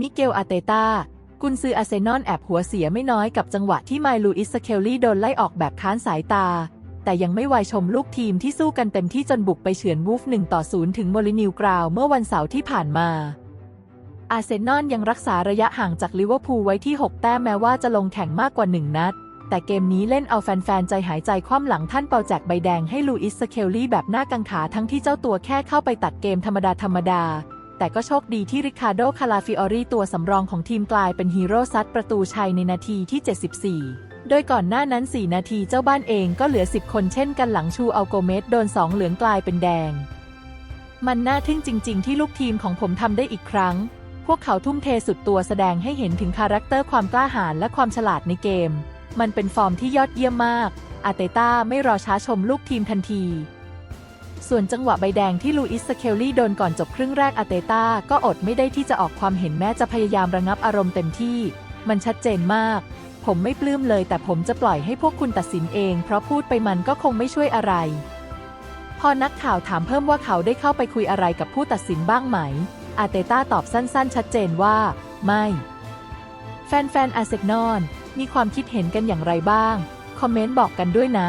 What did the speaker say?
มิเกลอาเตตากุนซืออาร์เซนอลแอบหัวเสียไม่น้อยกับจังหวะที่ไมลูอิสเคลลี่โดนไล่ออกแบบค้านสายตา แต่ยังไม่ไวายชมลูกทีมที่สู้กันเต็มที่จนบุกไปเฉือนวูฟ1ต่อ0ถึงโมลินิวกราวเมื่อวันเสาร์ที่ผ่านมา อาร์เซนอลยังรักษาระยะห่างจากลิเวอร์พูลไว้ที่ 6 แต้มแม้ว่าจะลงแข่งมากกว่า 1 นัด แต่เกมนี้เล่นเอาแฟนๆ ใจหายใจคว่ำหลังท่านเปาแจกใบแดงให้ลูอิสสเคลลี่แบบหน้ากังขาทั้งที่เจ้าตัวแค่เข้าไปตัดเกมธรรมดาธรรมดา แต่ก็โชคดีที่ริคาร์โด คาลาฟิออรีตัวสำรองของทีมกลายเป็นฮีโร่ซัดประตูชัยในนาทีที่ 74 โดยก่อนหน้านั้น 4 นาทีเจ้าบ้านเองก็เหลือ 10 คนเช่นกันหลังชูอัลโกเมสโดน 2 เหลืองกลายเป็นแดง มันน่าทึ่งจริง ๆ ที่ลูกทีมของผมทำได้อีกครั้ง พวกเขาทุ่มเทสุดตัวแสดงให้เห็นถึงคาแรคเตอร์ความกล้าหาญและความฉลาดในเกม มันเป็นฟอร์มที่ยอดเยี่ยมมากอาเตต้าไม่รอช้าชมลูกทีมทันที ส่วนจังหวะใบแดงที่ลูอิสเคลลี่โดนก่อนจบครึ่งแรกอาเตต้าก็อดไม่ได้ที่จะออกความเห็นแม้จะพยายามระงับอารมณ์เต็มที่ มันชัดเจนมาก ผมไม่ปลื้มเลยแต่ผมจะปล่อยให้พวกคุณตัดสินเอง เพราะพูดไปมันก็คงไม่ช่วยอะไร พอนักข่าวถามเพิ่มว่าเขาได้เข้าไปคุยอะไรกับผู้ตัดสินบ้างไหม อาเตต้าตอบสั้นๆ ชัดเจนว่า ไม่ แฟนๆอาร์เซนอลมีความคิดเห็นกันอย่างไรบ้าง คอมเมนต์บอกกันด้วยนะ